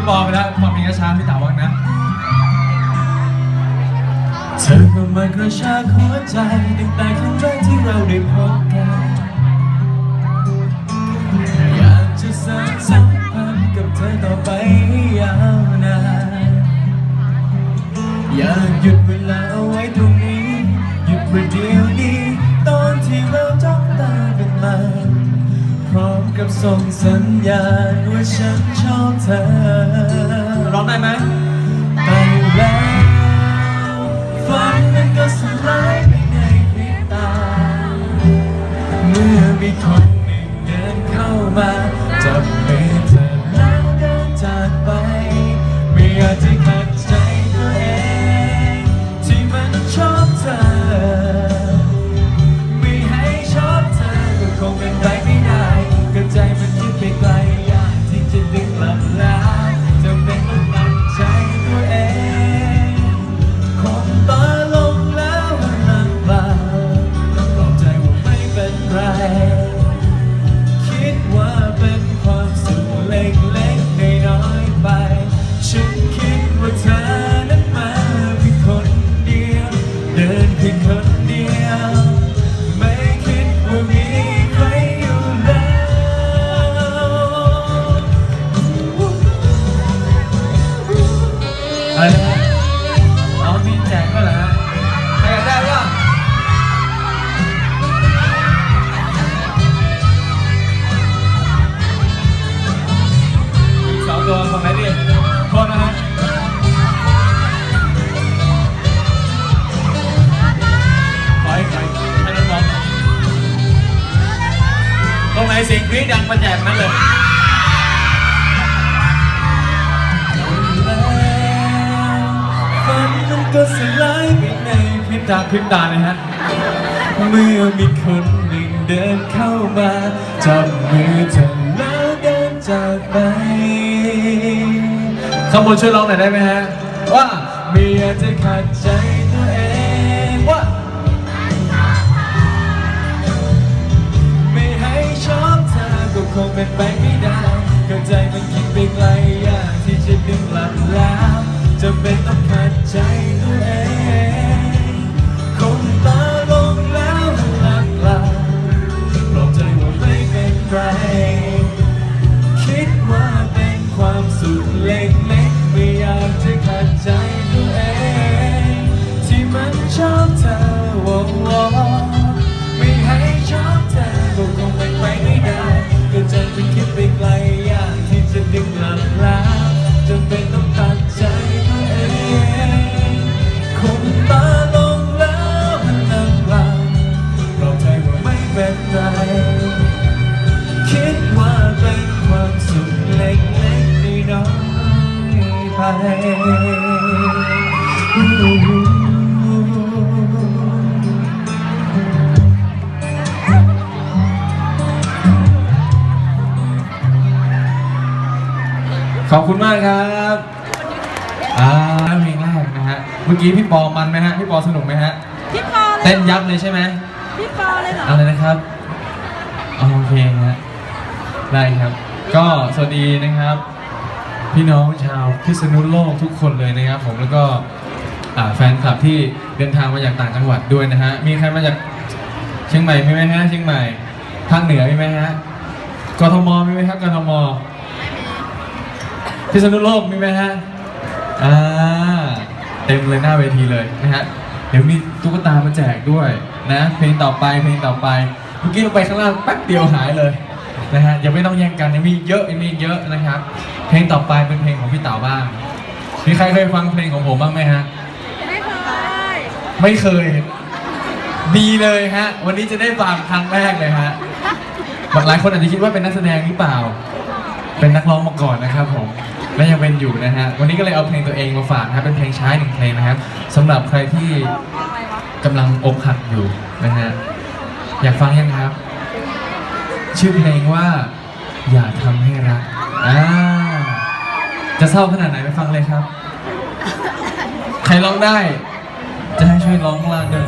พี่ปอไปแล้วฟังเพลงช้าพี่เต๋าบ้างนะเธอก็มากระชากหัวใจตั้งแต่ครั้งแรกที่เราได้พบกันอยากจะสร้านสัมพันธ์กับเธอต่อไปยาวนานอยากหยุดเวลาเอาไว้ตรงนี้หยุดประเดี๋ยวนี้ ตอนที่เราจ้องตากันมาพร้อมกับส่งสัญญาณว่าฉันชอบเธอ ไหนเสียงกรี๊ดดังมาแจกนั้นเลยฝันมันก็สลายไปในพริบตาพริบตาเลยฮะ เมื่อมีคนหนึ่งเดินเข้ามาจับมือเธอแล้วเดินจากไปข้างบนช่วยร้องหน่อยได้ไหมฮะ ว่าไม่อยากจะขัดใจ ขอบคุณมากครับอ่าเพลงแรกนะฮะ เมื่อกี้พี่ปอมันไหมฮะ พี่ปอสนุกไหมฮะ พี่ปอเลยเต้นยับเลยใช่ไหมพี่ปอเลยเหรอ อะไรนะครับอ๋อโอเคฮะ ได้ครับ ก็สวัสดีนะครับ พี่น้องชาวพิษณุโลกทุกคนเลยนะครับผมแล้วก็อ่าแฟนคลับที่เดินทางมาจากต่างจังหวัดด้วยนะฮะมีใครมาจากเชียงใหม่มีไหมฮะเชียงใหม่ภาคเหนือมีไหมฮะกทมมีไหมครับกทมพิษณุโลกมีไหมฮะอ่าเต็มเลยหน้าเวทีเลยนะฮะเดี๋ยวมีตุ๊กตามาแจกด้วยนะเพลงต่อไปเพลงต่อไปเมื่อกี้เราไปข้างล่างแป๊บเดียวหายเลยนะฮะยังไม่ต้องแย่งกันยังมีเยอะยังมีเยอะนะครับ เพลงต่อไปเป็นเพลงของพี่เต๋าบ้าง มีใครเคยฟังเพลงของผมบ้างไหมฮะ ไม่เคย ไม่เคย ดีเลยฮะ วันนี้จะได้ฟังครั้งแรกเลยฮะบางหลายคนอาจจะคิดว่าเป็นนักแสดงหรือเปล่า เป็นนักร้องมาก่อนนะครับผม และยังเป็นอยู่นะฮะ วันนี้ก็เลยเอาเพลงตัวเองมาฝากนะครับเป็นเพลงช้าหนึ่งเพลงนะครับสำหรับใครที่กำลังอกหักอยู่นะฮะ อยากฟังยังครับ ชื่อเพลงว่าอย่าทำให้รักอ่า จะเศร้าขนาดไหนไปฟังเลยครับ ใครร้องได้ จะให้ช่วยร้องข้างล่างด้วย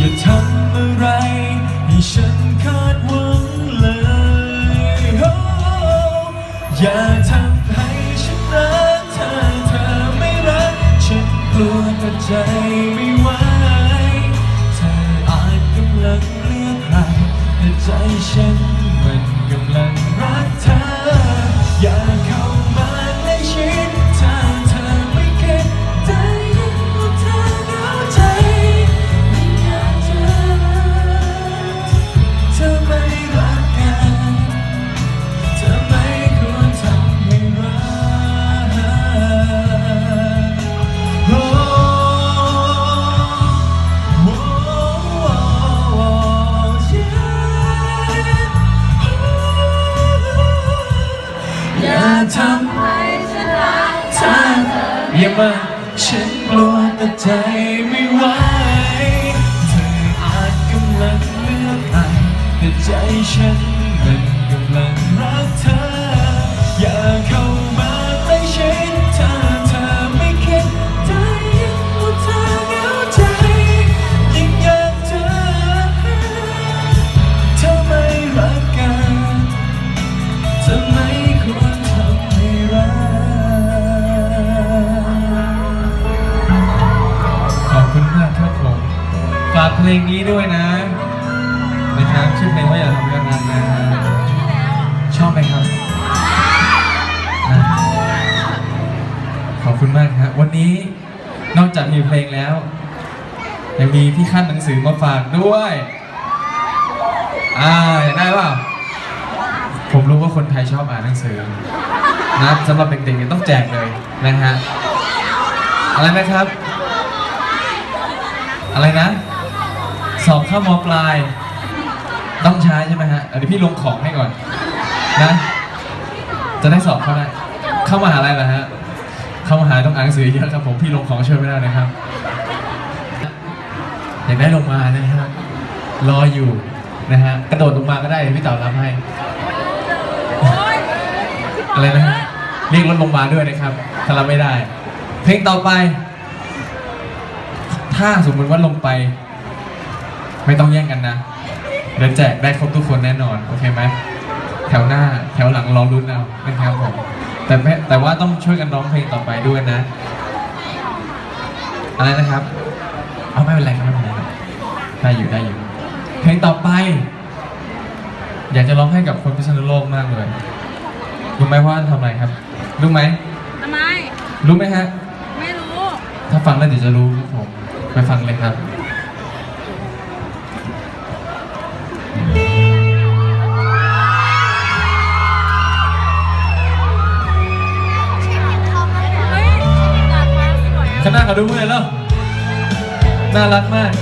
อย่าทำอะไรให้ฉันคาดหวังเลยโอ้อย่าทำให้ฉันรักเธอเธอไม่รัก ฉันกลัวแต่ใจ ทำให้ฉันรักเธออย่ามาฉันกลัวแต่ใจไม่ไหวเธออาจกำลังเลือกใครแต่ใจฉัน ลงนี้ด้วยนะนะครับชื่อเพลงว่าอย่าทำกันนานนะชอบไหมครับนะขอบคุณมากครับวันนี้นอกจากมีเพลงแล้วยังมีที่ขั้นหนังสือมาฝากด้วยอ่าได้เปล่าผมรู้ว่าคนไทยชอบอ่านหนังสือนะสำหรับเด็กๆเนี่ยต้องแจกเลยนะฮะอะไรนะครับ อะไรนะ สอบเข้ามปลาย ต้องใช้ใช่ไหมฮะเดี๋ยวพี่ลงของให้ก่อนนะจะได้สอบเข้าได้เข้ามหาลัยเหรอฮะเข้ามหาต้องอ่านหนังสือเยอะครับผมพี่ลงของช่วยไม่ได้นะครับอยากได้ลงมานะฮะรออยู่นะฮะกระโดดลงมาก็ได้พี่เต่ารับให้อะไรนะฮะเรียกรถลงมาด้วยนะครับถ้ารับไม่ได้ เพลงต่อไป ถ้าสมมติว่าลงไป ไม่ต้องแย่งกันนะ เดี๋ยวแจกได้ครบทุกคนแน่นอน โอเคไหม แถวหน้าแถวหลังรอรุ้นเอานะครับผม แต่แม่แต่ว่าต้องช่วยกันร้องเพลงต่อไปด้วยนะ อะไรนะครับ เอาไม่เป็นไรครับไม่เป็นไรครับได้อยู่ได้อยู่ เพลงต่อไป อยากจะร้องให้กับคนพิษณุโลกมากเลยรู้ไหมว่าทำอะไรครับ รู้ไหมทำไม รู้ไหมฮะ ไม่รู้ ถ้าฟังแล้วเดี๋ยวจะรู้ครับผม ไปฟังเลยครับ ข้างหน้าเขาดูมือแล้ว น่ารักมาก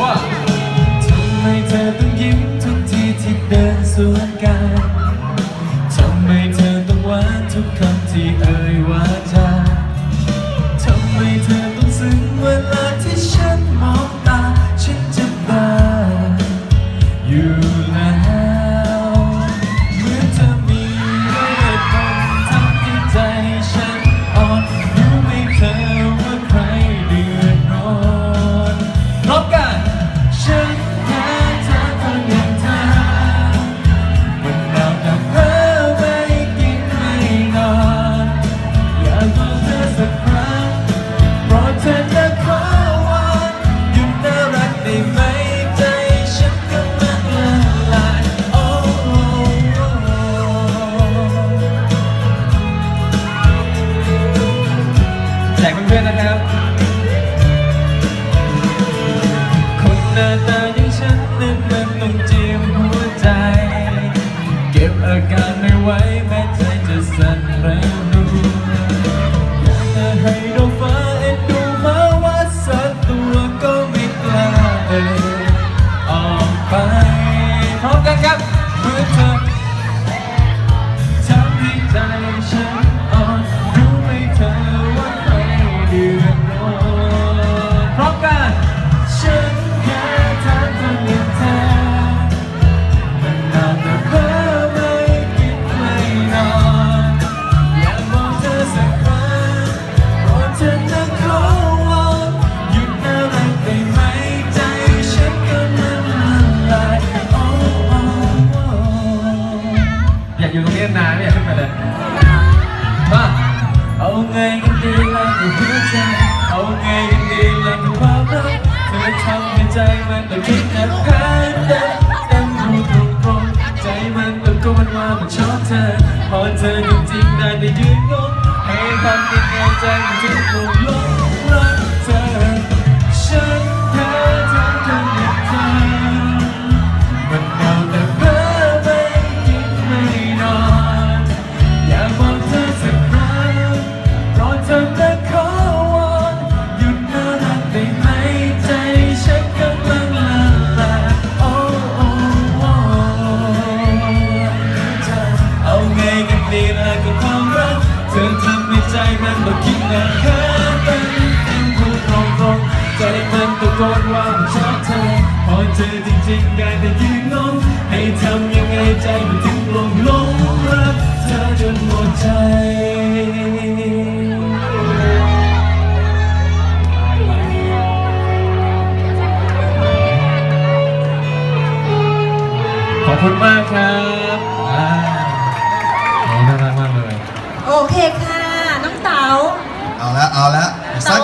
ว่าทำไมเธอต้องยิ้มทุกทีที่เดินสวนกัน ทำไมเธอต้องหวานทุกคำที่เอ่ยหวา ไงกันดีล่ะกับหัวใจเอาไงกันดีล่ะกับความรักเธอทำให้ใจมันต้องคิดหนับกันเต็มรูตรงตรงใจมันต้องก็มันว่ามันชอบเธอพอเธอจริงๆได้ได้ยืนงงให้ความเป็นไงใจมันถึงลงลง จอจริงๆได้แต่ยืนงงให้ทำยังไงใจมันถึงหลงหลงรักเธอจนหมดใจขอบคุณมากครับอ่าโอ้น่ารักมากเลย โอเคค่ะ น้องเต๋า เอาละเอาละสัก